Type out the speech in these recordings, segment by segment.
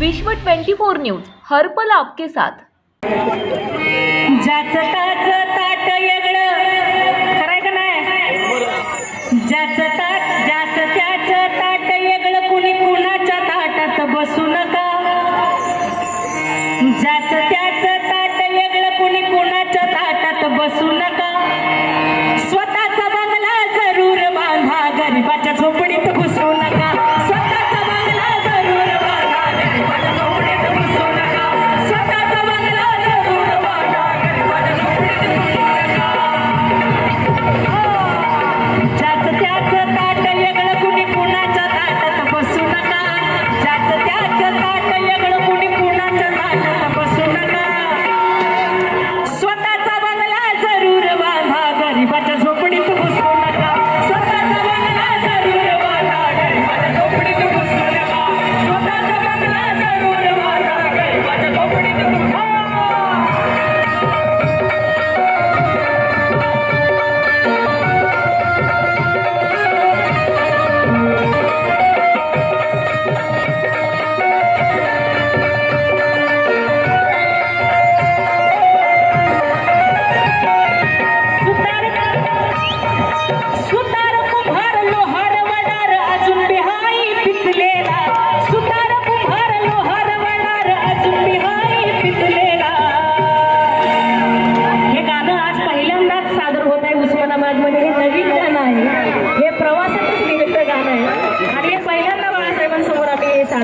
विश्व twenty four news हर पल आपके साथ जाचा जाचा।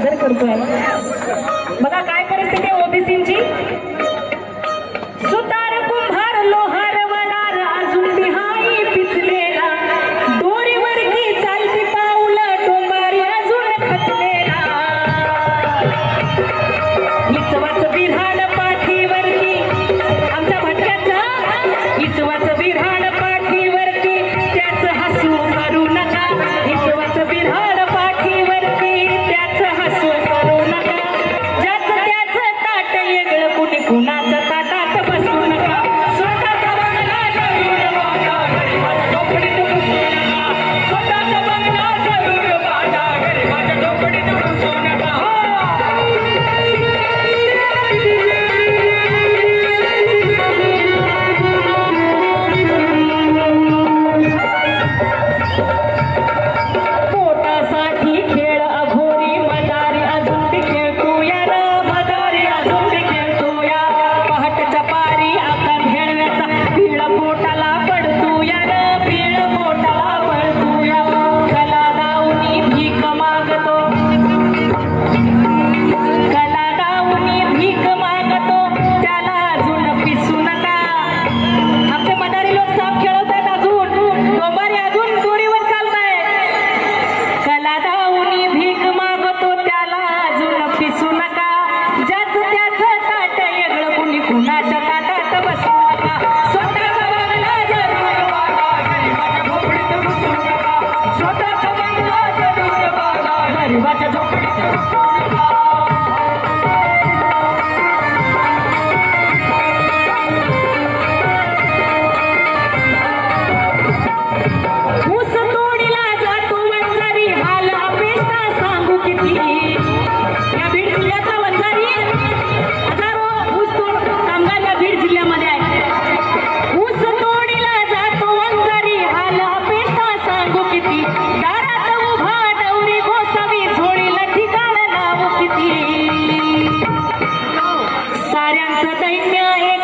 सादर करतोय. बघा Everybody, Yeah, yeah, yeah.